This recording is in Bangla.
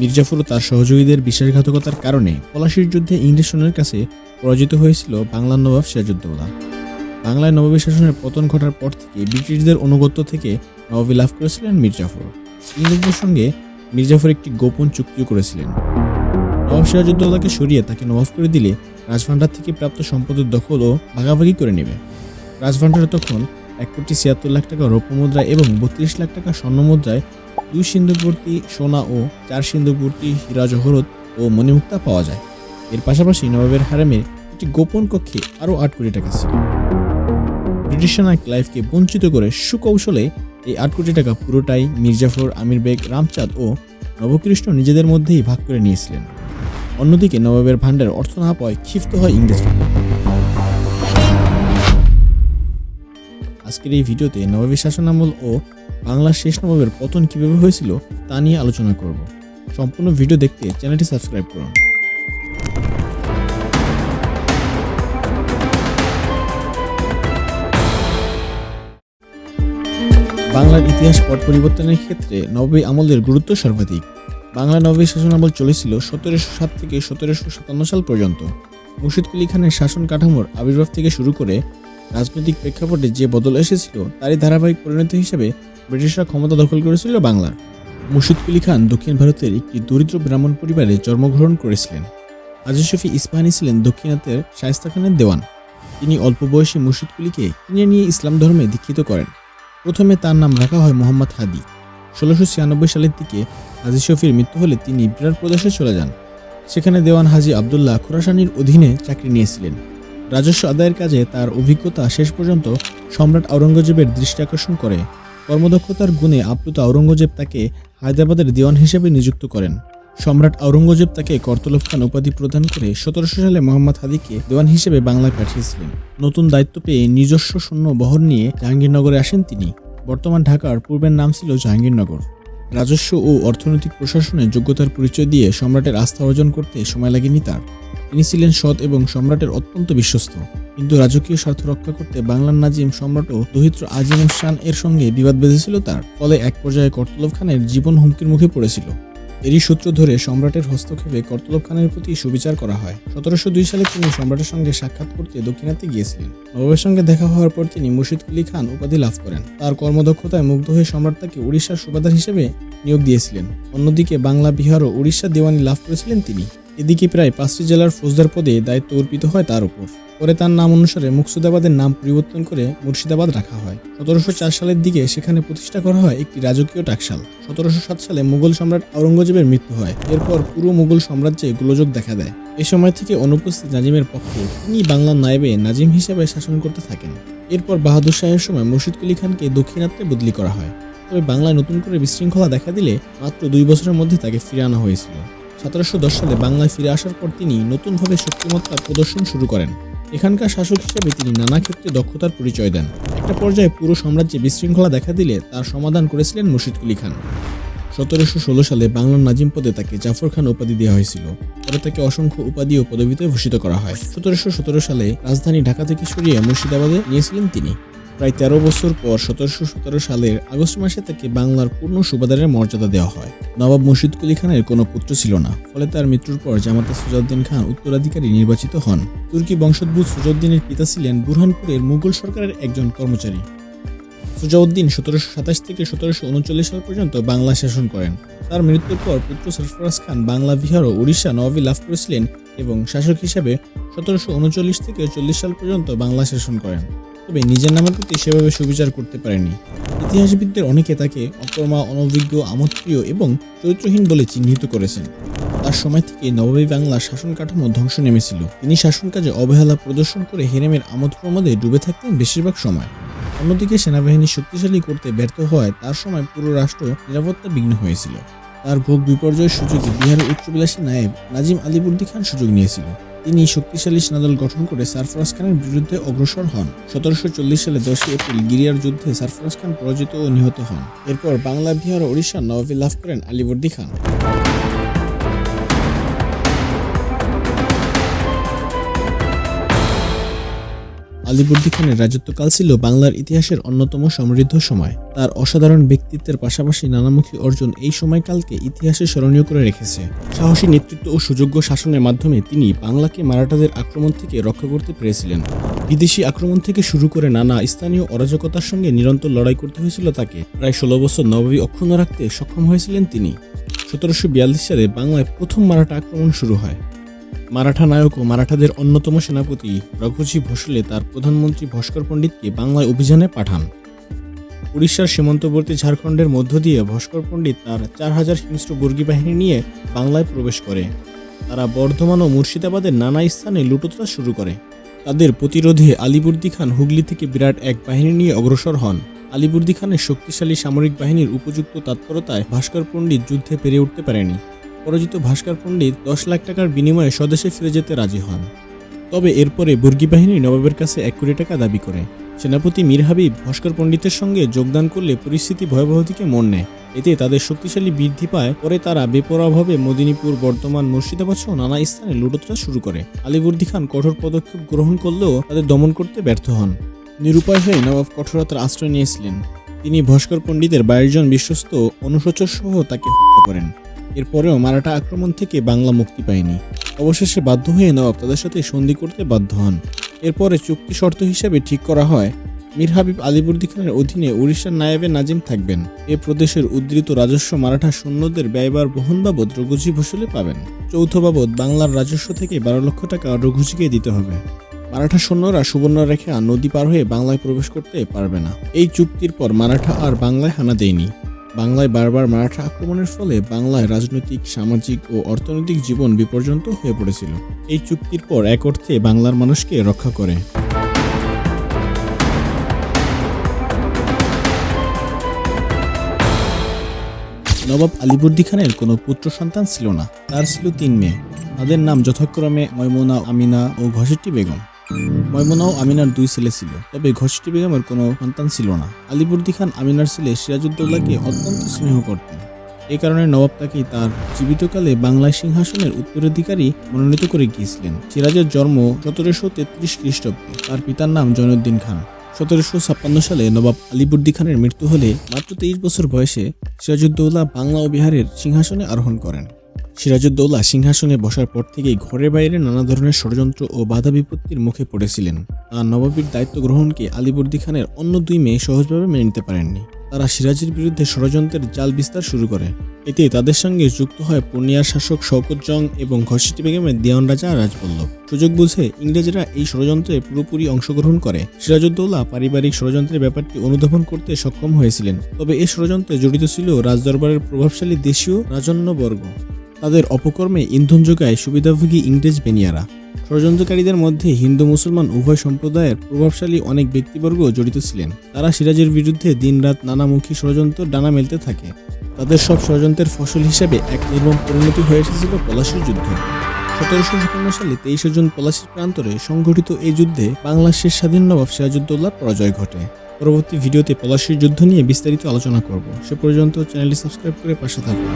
মির্জাফর ও তার সহযোগীদের বিশ্বাসঘাতকতার কারণে পলাশির যুদ্ধে ইংরেজ সৈন্যের কাছে পরাজিত হয়েছিল বাংলার নবাব সিরাজউদ্দৌলা। বাংলায় নবাবী শাসনের পতন ঘটার পর থেকে ব্রিটিশদের অনুগত্য থেকে নবাবী লাভ করেছিলেন মির্জাফর ইংরেজদের সঙ্গে মির্জাফর একটি গোপন চুক্তিও করেছিলেন। নবাব সিরাজউদ্দৌলাকে সরিয়ে তাকে নবাব করে দিলে রাজভান্ডার থেকে প্রাপ্ত সম্পদের দখল ও ভাগাভাগি করে নেবে। রাজভান্ডারে তখন এক কোটি ছিয়াত্তর লাখ টাকা রৌপ্য মুদ্রা এবং বত্রিশ লাখ টাকা স্বর্ণ মুদ্রায় দুই সিন্ধুপূর্তি সোনা ও চার সিন্ধুপূর্তি হীরা, জহরত ও মণিমুক্তা পাওয়া যায়। এর পাশাপাশি নবাবের হারামে একটি গোপন কক্ষে আরও আট কোটি টাকা ছিল। ব্রিটিশ সেনা বঞ্চিত করে সুকৌশলে এই আট কোটি টাকা পুরোটাই মির্জাফর আমির বেগ, রামচাঁদ ও নবকৃষ্ণ নিজেদের মধ্যেই ভাগ করে নিয়েছিলেন। অন্যদিকে নবাবের ভাণ্ডার অর্থ না পাওয়ায় ক্ষিপ্ত হয় ইংরেজরা। আজকের এই ভিডিওতে নবাবী শাসনামল ও বাংলার শেষ নবাবের পতন কীভাবে হয়েছিল তা নিয়ে আলোচনা করব। সম্পূর্ণ ভিডিও দেখতে চ্যানেলটি সাবস্ক্রাইব করুন। বাংলার ইতিহাস পট পরিবর্তনের ক্ষেত্রে নবাবী আমলের গুরুত্ব সর্বাধিক। বাংলা নবাবী শাসনামল চলেছিল সতেরোশো সাত থেকে সতেরোশো সাতান্ন সাল পর্যন্ত। মুর্শিদ কুলি খানের শাসন কাঠামোর আবির্ভাব থেকে শুরু করে রাজনৈতিক প্রেক্ষাপটে যে বদল এসেছিল, তারই ধারাবাহিক পরিণতি হিসেবে ব্রিটিশরা ক্ষমতা দখল করেছিল বাংলার। মুর্শিদ কুলি খান দক্ষিণ ভারতের একটি দরিদ্র ব্রাহ্মণ পরিবারে জন্মগ্রহণ করেছিলেন। হাজি শফি ইস্পাহানি ছিলেন দক্ষিণাতের শায়স্তা খানের দেওয়ান। তিনি অল্প বয়সী মুর্শিদ কুলিকে কিনে নিয়ে ইসলাম ধর্মে দীক্ষিত করেন। প্রথমে তার নাম রাখা হয় মোহাম্মদ হাদি। ষোলোশো ছিয়ানব্বই সালের দিকে হাজি শফির মৃত্যু হলে তিনি বিরাট প্রদেশে চলে যান। সেখানে দেওয়ান হাজি আবদুল্লাহ খোরাসানির অধীনে চাকরি নিয়েছিলেন। রাজস্ব আদায়ের কাজে তার অভিজ্ঞতা শেষ পর্যন্ত সম্রাট আওরঙ্গজেবের দৃষ্টি আকর্ষণ করে। কর্মদক্ষতার গুণে আপ্লুত আওরঙ্গজেব তাকে হায়দ্রাবাদের দেওয়ান হিসেবে নিযুক্ত করেন। সম্রাট আওরঙ্গজেব তাকে করতলব খান উপাধি প্রদান করে সতেরোশো সালে মোহাম্মদ হাদিকে দেওয়ান হিসেবে বাংলায় পাঠিয়েছিলেন। নতুন দায়িত্ব পেয়ে নিজস্ব সৈন্য বহর নিয়ে জাহাঙ্গীরনগরে আসেন তিনি। বর্তমান ঢাকার পূর্বের নাম ছিল জাহাঙ্গীরনগর। রাজস্ব ও অর্থনৈতিক প্রশাসনে যোগ্যতার পরিচয় দিয়ে সম্রাটের আস্থা অর্জন করতে সময় লাগেনি তার। তিনি ছিলেন সৎ এবং সম্রাটের অত্যন্ত বিশ্বস্ত। কিন্তু রাজকীয় স্বার্থ রক্ষা করতে বাংলার নাজিম সম্রাট ও দহিত্র আজিম শান এর সঙ্গে বিবাদ বেঁধেছিল তার, ফলে এক পর্যায়ে কর্তলব খানের জীবন হুমকির মুখে পড়েছিল। এরই সূত্র ধরে সম্রাটের হস্তক্ষেপে কর্তলব খানের প্রতি সুবিচার করা হয়। সতেরোশো দুই সালে তিনি সম্রাটের সঙ্গে সাক্ষাৎ করতে দক্ষিণাতে গিয়েছিলেন। নবাবের সঙ্গে দেখা হওয়ার পর তিনি মুর্শিদ কুলি খান উপাধি লাভ করেন। তার কর্মদক্ষতায় মুগ্ধ হয়ে সম্রাট তাকে উড়িষ্যার সুবাদার হিসেবে নিয়োগ দিয়েছিলেন। অন্যদিকে বাংলা, বিহার ও উড়িষ্যা দেওয়ানি লাভ করেছিলেন তিনি। এদিকে প্রায় পাঁচটি জেলার ফৌজদার পদে দায়িত্ব অর্পিত হয় তার উপর। পরে তার নাম অনুসারে মুকসুদাবাদের নাম পরিবর্তন করে মুর্শিদাবাদ রাখা হয়। সতেরোশো চার সালের দিকে সেখানে প্রতিষ্ঠা করা হয় একটি রাজকীয় টাকশাল। সতেরোশো সাত সালে মুঘল সম্রাট আওরঙ্গজেবের মৃত্যু হয়। এরপর পুরো মুঘল সাম্রাজ্যে গোলযোগ দেখা দেয়। এ সময় থেকে অনুপস্থিত নাজিমের পক্ষে তিনি বাংলার নায়েবে নাজিম হিসেবে শাসন করতে থাকেন। এরপর বাহাদুর শাহের সময় মুর্শিদ কুলি খানকে দক্ষিণাত্যে বদলি করা হয়। তবে বাংলায় নতুন করে বিশৃঙ্খলা দেখা দিলে মাত্র দুই বছরের মধ্যে তাকে ফিরে আনা হয়েছিল। সতেরোশো দশ সালে বাংলায় ফিরে আসার পর তিনি নতুনভাবে শক্তিমত্তা প্রদর্শন শুরু করেন। এখানকার শাসক হিসেবে তিনি নানা ক্ষেত্রে দক্ষতার পরিচয় দেন। একটা পর্যায়ে পুরো সাম্রাজ্যে বিশৃঙ্খলা দেখা দিলে তার সমাধান করেছিলেন মুর্শিদ কুলি খান। সতেরোশো ষোলো সালে বাংলার নাজিম পদে তাকে জাফর খান উপাধি দেওয়া হয়েছিল। পরে তাকে অসংখ্য উপাধি ও পদবিতে ভূষিত করা হয়। সতেরোশো সতেরো সালে রাজধানী ঢাকা থেকে সরিয়ে মুর্শিদাবাদে নিয়েছিলেন তিনি। প্রায় তেরো বছর পর সতেরোশো সতেরো সালের আগস্ট মাসে তাকে বাংলার পূর্ণ সুবাদারের মর্যাদা দেওয়া হয়। নবাব মুর্শিদ কুলি খানের কোনো পুত্র ছিল না। ফলে তার মৃত্যুর পর জামাতা সুজাউদ্দিন খান উত্তরাধিকারী নির্বাচিত হন। তুর্কি বংশোদ্ভূত সুজাউদ্দিনের পিতা ছিলেন বুরহানপুরের মুঘল সরকারের একজন কর্মচারী। সুজাউদ্দিন সতেরোশো সাতাশ থেকে সতেরোশো উনচল্লিশ সাল পর্যন্ত বাংলা শাসন করেন। তার মৃত্যুর পর পুত্র সরফরাজ খান বাংলা, বিহার ও উড়িষ্যা নবাবী লাভ করেছিলেন এবং শাসক হিসাবে সতেরোশো উনচল্লিশ থেকে চল্লিশ সাল পর্যন্ত বাংলা শাসন করেন। তবে নিজের নামের প্রতি সেভাবে সুবিচার করতে পারেনি। ইতিহাসবিদদের অনেকে তাকে অকর্মা, অনভিজ্ঞ আমোদপ্রিয় এবং চরিত্রহীন বলে চিহ্নিত করেছেন। তার সময় থেকে নবাবী বাংলার শাসন কাঠামো ধ্বংস নেমেছিল। তিনি শাসন কাজে অবহেলা প্রদর্শন করে হেরেমের আমোদ প্রমোদে ডুবে থাকতেন বেশিরভাগ সময়। অন্যদিকে সেনাবাহিনী শক্তিশালী করতে ব্যর্থ হওয়ায় তার সময় পুরো রাষ্ট্র নিরাপত্তা বিঘ্ন হয়েছিল। তার ভোগ বিপর্যয়ের সুযোগে বিহারের উচ্চবিলাসী নায়েব নাজিম আলিবুদ্দি খান সুযোগ নিয়েছিল। তিনি শক্তিশালী সেনাদল গঠন করে সারফরাজ খানের বিরুদ্ধে অগ্রসর হন। সতেরোশো চল্লিশ সালে দশই এপ্রিল গিরিয়ার যুদ্ধে সারফরাজ খান পরাজিত ও নিহত হন। এরপর বাংলা বিহার ও উড়িষ্যার নবাবী লাভ করেন আলিবর্দী খান। আলিবর্দী খানের রাজত্বকাল ছিল বাংলার ইতিহাসের অন্যতম সমৃদ্ধ সময়। তার অসাধারণ ব্যক্তিত্বের পাশাপাশি নানামুখী অর্জন এই সময়কালকে ইতিহাসে স্মরণীয় করে রেখেছে। সাহসী নেতৃত্ব ও সুযোগ্য শাসনের মাধ্যমে তিনি বাংলাকে মারাঠাদের আক্রমণ থেকে রক্ষা করতে পেরেছিলেন। বিদেশি আক্রমণ থেকে শুরু করে নানা স্থানীয় অরাজকতার সঙ্গে নিরন্তর লড়াই করতে হয়েছিল তাকে। প্রায় ষোলো বছর নবাবী অক্ষুণ্ণ রাখতে সক্ষম হয়েছিলেন তিনি। সতেরোশো বিয়াল্লিশ সালে বাংলায় প্রথম মারাঠা আক্রমণ শুরু হয়। মারাঠা নায়ক ও মারাঠাদের অন্যতম সেনাপতি রঘুজি ভোসলে তার প্রধানমন্ত্রী ভাস্কর পণ্ডিতকে বাংলায় অভিযানে পাঠান। উড়িষ্যার সীমান্তবর্তী ঝাড়খণ্ডের মধ্য দিয়ে ভাস্কর পণ্ডিত তার চার হাজার হিংস্র বর্গী বাহিনী নিয়ে বাংলায় প্রবেশ করে। তারা বর্ধমান ও মুর্শিদাবাদের নানা স্থানে লুটোতরা শুরু করে। তাদের প্রতিরোধে আলিবর্দী খান হুগলি থেকে বিরাট এক বাহিনী নিয়ে অগ্রসর হন। আলিবর্দী খানের শক্তিশালী সামরিক বাহিনীর উপযুক্ত তৎপরতায় ভাস্কর পণ্ডিত যুদ্ধে পেরে উঠতে পারেনি। পরাজিত ভাস্কর পণ্ডিত দশ লাখ টাকার বিনিময়ে স্বদেশে ফিরে যেতে রাজি হন। তবে এরপরে বর্গী বাহিনী নবাবের কাছে এক কোটি টাকা দাবি করে। সেনাপতি মীর হাবিব ভাস্কর পণ্ডিতের সঙ্গে যোগদান করলে পরিস্থিতি ভয়াবহ দিকে মন নেয়। এতে তাদের শক্তিশালী বৃদ্ধি পায়। পরে তারা বেপরোয়াভাবে মদিনীপুর, বর্তমান মুর্শিদাবাদ সহ নানা স্থানে লুটোতরা শুরু করে। আলিবর্দী খান কঠোর পদক্ষেপ গ্রহণ করলেও তাদের দমন করতে ব্যর্থ হন। নিরুপায় হয়ে নবাব কঠোরতার আশ্রয় নিয়েছিলেন। তিনি ভাস্কর পণ্ডিতের বাইশ জন বিশ্বস্ত অনুশোচক সহ তাকে হত্যা করেন। এরপরেও মারাঠা আক্রমণ থেকে বাংলা মুক্তি পায়নি। অবশেষে বাধ্য হয়ে নবাব তাদের সাথে সন্ধি করতে বাধ্য হন। এরপরে চুক্তি শর্ত হিসেবে ঠিক করা হয়, মীর হাবিব আলিবর্দী খানের অধীনে উড়িষ্যার নায়েবে নাজিম থাকবেন। এ প্রদেশের উদ্ধৃত রাজস্ব মারাঠা সৈন্যদের ব্যয়বার বহন বাবদ রঘুজি ভোসলে পাবেন। যৌথ বাবদ বাংলার রাজস্ব থেকে বারো লক্ষ টাকা রঘুজিকে দিতে হবে। মারাঠা সৈন্যরা সুবর্ণরেখা নদী পার হয়ে বাংলায় প্রবেশ করতে পারবে না। এই চুক্তির পর মারাঠা আর বাংলায় হানা দেয়নি। বাংলায় বারবার মারাঠা আক্রমণের ফলে বাংলায় রাজনৈতিক, সামাজিক ও অর্থনৈতিক জীবন বিপর্যন্ত হয়ে পড়েছিল। এই চুক্তির পর এক অর্থে বাংলার মানুষকে রক্ষা করে। নবাব আলিবর্দী খানের কোনো পুত্র সন্তান ছিল না। তার ছিল তিন মেয়ে। তাদের নাম যথাক্রমে ময়মুনা আমিনা ও ঘসেটি বেগম। ময়মুনা ও আমিনার দুই ছেলে ছিল। তবে ঘসেটি বেগমের কোনো সন্তান ছিল না। আলিবর্দী খান আমিনার ছেলে সিরাজউদ্দৌলাকে অত্যন্ত স্নেহ করতেন। এ কারণে নবাব তাকে তার জীবিতকালে বাংলায় সিংহাসনের উত্তরাধিকারী মনোনীত করে গিয়েছিলেন। সিরাজের জন্ম সতেরোশো তেত্রিশ খ্রিস্টাব্দে। তার পিতার নাম জয়নুদ্দিন খান। সতেরোশো ছাপ্পান্ন সালে নবাব আলিবর্দী খানের মৃত্যু হলে মাত্র তেইশ বছর বয়সে সিরাজউদ্দৌলা বাংলা ও বিহারের সিংহাসনে আরোহণ করেন। সিরাজউদ্দৌলা সিংহাসনে বসার পর থেকেই ঘরের বাইরে নানা ধরনের ষড়যন্ত্র ও বাধা বিপত্তির মুখে পড়েছিলেন। তার নবাবীর দায়িত্ব গ্রহণকে আলিবর্দী খানের অন্য দুই মেয়ে সহজভাবে মেনে নিতে পারেননি। তারা সিরাজের বিরুদ্ধে ষড়যন্ত্রের জাল বিস্তার শুরু করে। এতে তাদের সঙ্গে যুক্ত হয় পূর্ণিয়ার শাসক শওকত জং এবং ঘসিটি বেগমের দেওয়ান রাজা রাজবল্লভ। সুযোগ বুঝে ইংরেজরা এই ষড়যন্ত্রে পুরোপুরি অংশগ্রহণ করে। সিরাজউদ্দৌলা পারিবারিক ষড়যন্ত্রের ব্যাপারটি অনুধাবন করতে সক্ষম হয়েছিলেন। তবে এই ষড়যন্ত্রে জড়িত ছিল রাজদরবারের প্রভাবশালী দেশীয় রাজন্যবর্গ। তাদের অপকর্মে ইন্ধন যোগায় সুবিধাভোগী ইংরেজ বেনিয়ারা। ষড়যন্ত্রকারীদের মধ্যে হিন্দু মুসলমান উভয় সম্প্রদায়ের প্রভাবশালী অনেক ব্যক্তিবর্গ জড়িত ছিলেন। তারা সিরাজের বিরুদ্ধে দিনরাত নানামুখী ষড়যন্ত্র ডানা মেলতে থাকে। তাদের সব ষড়যন্ত্রের ফসল হিসেবে এক নির্মম পরিণতি হয়ে এসেছিল পলাশির যুদ্ধ। সতেরোশো সাতান্ন সালে তেইশে জুন পলাশির প্রান্তরে সংঘটিত এই যুদ্ধে বাংলার শেষ স্বাধীন নবাব সিরাজউদ্দৌলার পরাজয় ঘটে। পরবর্তী ভিডিওতে পলাশির যুদ্ধ নিয়ে বিস্তারিত আলোচনা করব। সে পর্যন্ত চ্যানেলটি সাবস্ক্রাইব করে পাশে থাকুন।